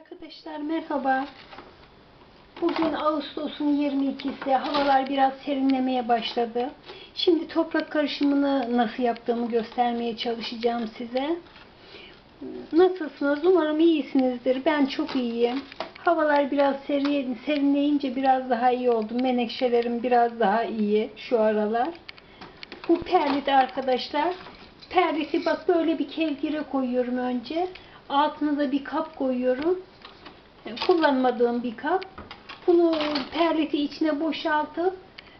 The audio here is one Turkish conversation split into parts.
Arkadaşlar merhaba. Bugün Ağustos'un 22'si. Havalar biraz serinlemeye başladı. Şimdi toprak karışımını nasıl yaptığımı göstermeye çalışacağım size. Nasılsınız? Umarım iyisinizdir. Ben çok iyiyim. Havalar biraz serin, serinleyince biraz daha iyi oldu. Menekşelerim biraz daha iyi şu aralar. Bu perlit arkadaşlar. Perliti bak böyle bir kevgire koyuyorum önce. Altına da bir kap koyuyorum. E, Kullanmadığım bir kap. Bunu perliti içine boşaltıp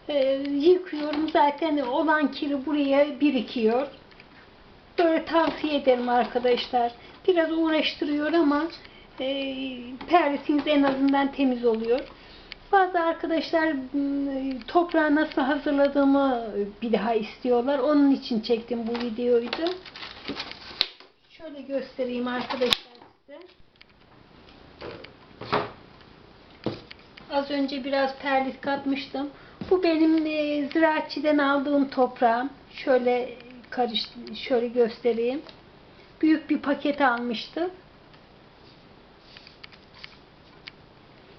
e, yıkıyorum. Zaten olan kiri buraya birikiyor. Böyle tavsiye ederim arkadaşlar. Biraz uğraştırıyor ama e, perlitiniz en azından temiz oluyor. Bazı arkadaşlar toprağı nasıl hazırladığımı bir daha istiyorlar. Onun için çektim bu videoyu da. Şöyle göstereyim arkadaşlar size. Az önce biraz perlit katmıştım. Bu benim e, ziraatçiden aldığım toprağım. Şöyle karış şöyle göstereyim. Büyük bir paket almıştım.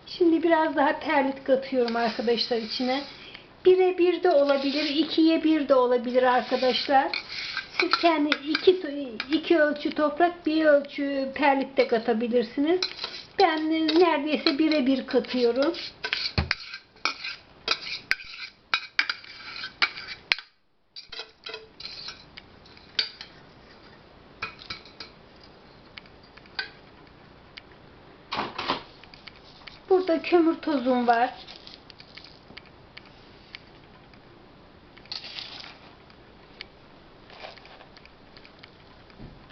Şimdi biraz daha perlit katıyorum arkadaşlar içine. Bire bir de olabilir, ikiye bir de olabilir arkadaşlar. Siz kendi iki, iki ölçü toprak, bir ölçü perlit de katabilirsiniz. Ben neredeyse bire bir katıyorum. Burada kömür tozum var.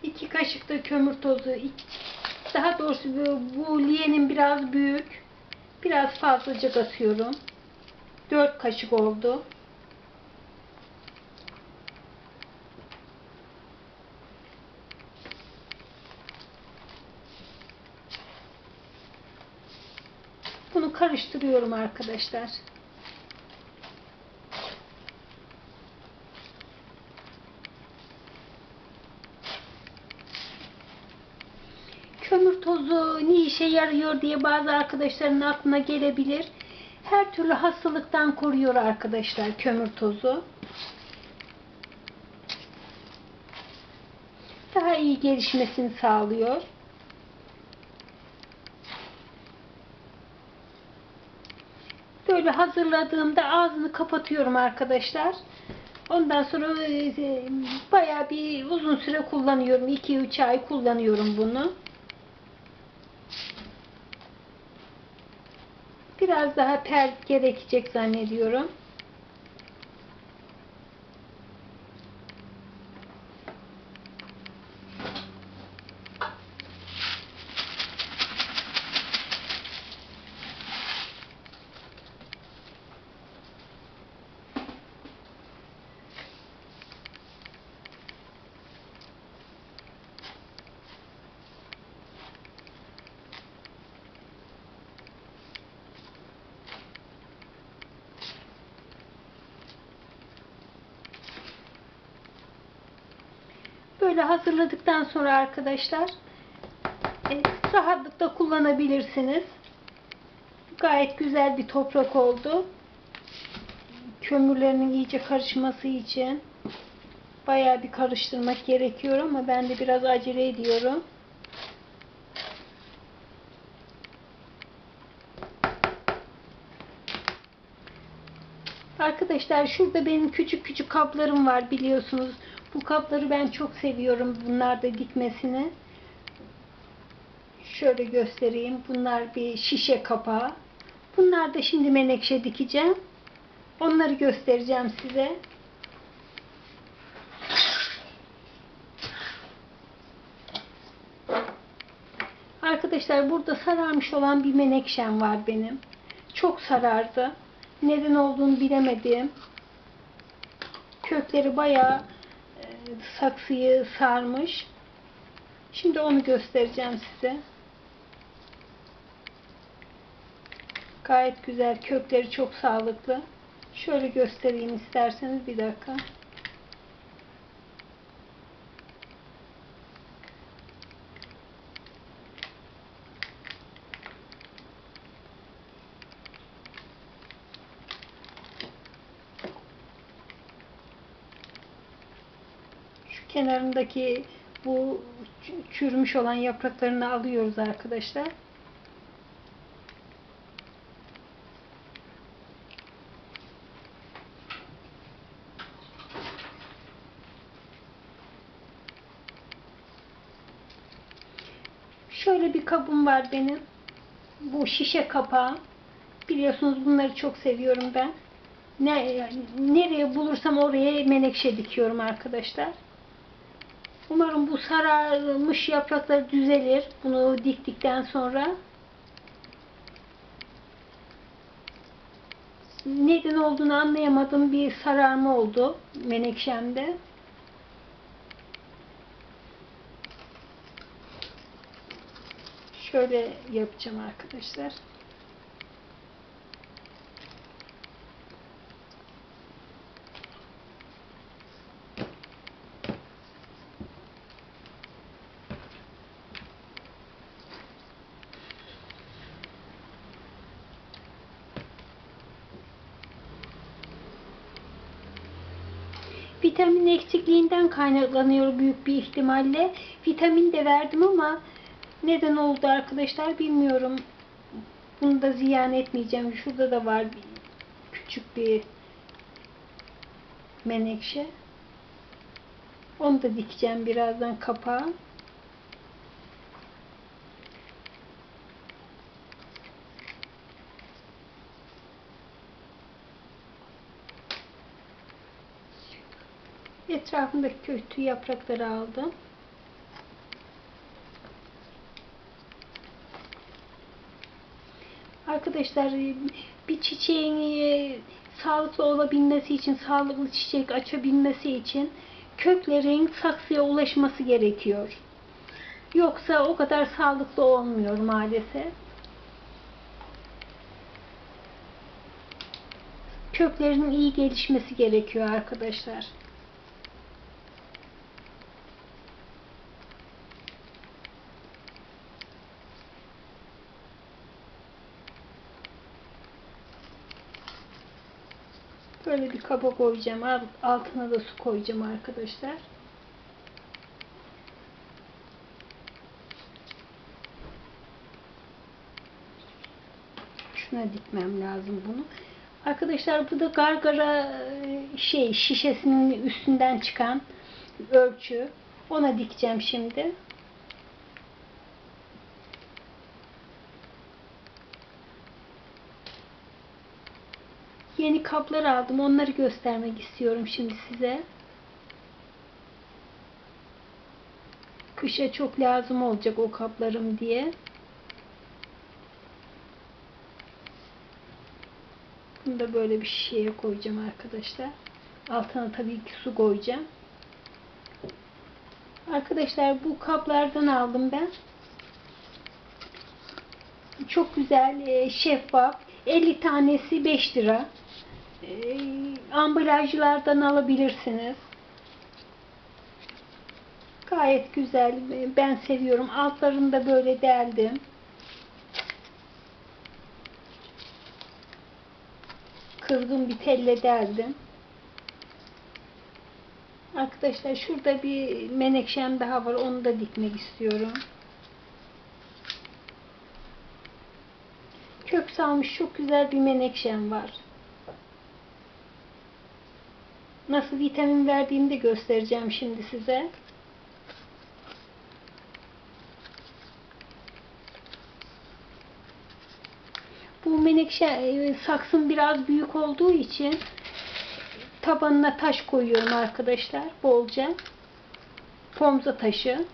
İki kaşık da kömür tozu. İki- Daha doğrusu bu, bu liyenin biraz büyük. Biraz fazlaca atıyorum. Dört kaşık oldu. Bunu karıştırıyorum arkadaşlar. Tozu ne işe yarıyor diye bazı arkadaşların aklına gelebilir. Her türlü hastalıktan koruyor arkadaşlar kömür tozu. Daha iyi gelişmesini sağlıyor. Böyle hazırladığımda ağzını kapatıyorum arkadaşlar. Ondan sonra e, bayağı bir uzun süre kullanıyorum. 2-3 ay kullanıyorum bunu. Biraz daha per gerekecek zannediyorum. Böyle hazırladıktan sonra arkadaşlar e, rahatlıkla kullanabilirsiniz. Gayet güzel bir toprak oldu. Kömürlerinin iyice karışması için bayağı bir karıştırmak gerekiyor ama ben de biraz acele ediyorum. Arkadaşlar şurada benim küçük küçük kaplarım var biliyorsunuz. Bu kapları ben çok seviyorum. Bunlar da dikmesini. Şöyle göstereyim. Bunlar bir şişe kapağı. Bunlar da şimdi menekşe dikeceğim. Onları göstereceğim size. Arkadaşlar burada sararmış olan bir menekşem var benim. Çok sarardı. Neden olduğunu bilemedim. Kökleri bayağı saksıyı sarmış. Şimdi onu göstereceğim size. Gayet güzel. Kökleri çok sağlıklı. Şöyle göstereyim isterseniz bir dakika. Kenarındaki bu çürümüş olan yapraklarını alıyoruz arkadaşlar. Şöyle bir kabım var benim. Bu şişe kapağı. Biliyorsunuz bunları çok seviyorum ben. Ne, nereye bulursam oraya menekşe dikiyorum arkadaşlar. Umarım bu sararmış yapraklar düzelir. Bunu diktikten sonra. Neden olduğunu anlayamadım. Bir sararma oldu menekşemde. Şöyle yapacağım arkadaşlar. Vitamin eksikliğinden kaynaklanıyor büyük bir ihtimalle. Vitamin de verdim ama neden oldu arkadaşlar bilmiyorum. Bunu da ziyan etmeyeceğim. Şurada da var bir, küçük bir menekşe. Onu da dikeceğim birazdan kapağa. Etrafındaki kötü yaprakları aldım. Arkadaşlar bir çiçeğin e, sağlıklı olabilmesi için, sağlıklı çiçek açabilmesi için köklerin saksıya ulaşması gerekiyor. Yoksa o kadar sağlıklı olmuyor maalesef. Köklerin iyi gelişmesi gerekiyor arkadaşlar. Böyle bir kaba koyacağım. Alt- Altına da su koyacağım arkadaşlar. Şuna dikmem lazım bunu. Arkadaşlar bu da gargara e, şey şişesinin üstünden çıkan ölçü. Ona dikeceğim şimdi. Yeni kaplar aldım. Onları göstermek istiyorum şimdi size. Kışa çok lazım olacak o kaplarım diye. Bunu da böyle bir şişeye koyacağım arkadaşlar. Altına tabii ki su koyacağım. Arkadaşlar bu kaplardan aldım ben. Çok güzel, e, şeffaf. 50 tanesi 5 lira. E, ambalajlardan alabilirsiniz. Gayet güzel. Ben seviyorum. Altlarını da böyle deldim. Kırdım bir telle deldim. Arkadaşlar şurada bir menekşem daha var. Onu da dikmek istiyorum. Kök salmış çok güzel bir menekşem var. Nasıl vitamin verdiğimi de göstereceğim şimdi size. Bu menekşe e, saksım biraz büyük olduğu için tabanına taş koyuyorum arkadaşlar bolca. Pomza taşı.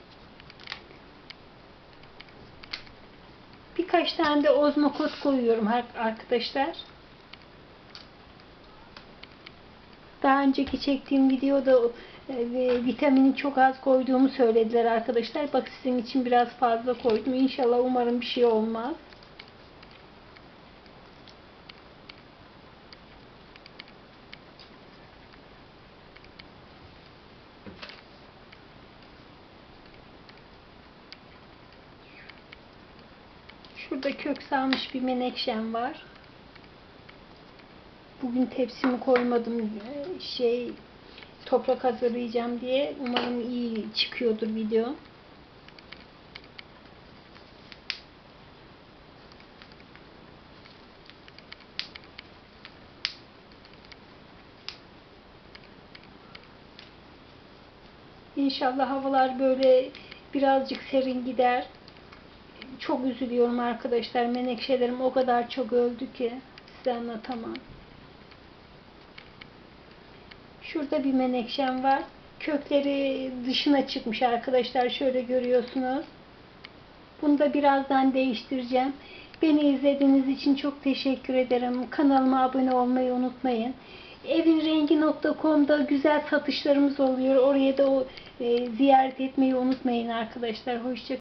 Birkaç tane de ozmokot koyuyorum ar- arkadaşlar. Daha önceki çektiğim videoda e, vitamini çok az koyduğumu söylediler arkadaşlar. Bak sizin için biraz fazla koydum. İnşallah umarım bir şey olmaz. Şurada kök salmış bir menekşem var. Bugün tepsimi koymadım. Şey toprak hazırlayacağım diye. Umarım iyi çıkıyordur video. İnşallah havalar böyle birazcık serin gider. Çok üzülüyorum arkadaşlar. Menekşelerim o kadar çok öldü ki size anlatamam. Şurada bir menekşem var. Kökleri dışına çıkmış arkadaşlar. Şöyle görüyorsunuz. Bunu da birazdan değiştireceğim. Beni izlediğiniz için çok teşekkür ederim. Kanalıma abone olmayı unutmayın. Evinrengi.com'da güzel satışlarımız oluyor. Oraya da o, e, ziyaret etmeyi unutmayın arkadaşlar. Hoşça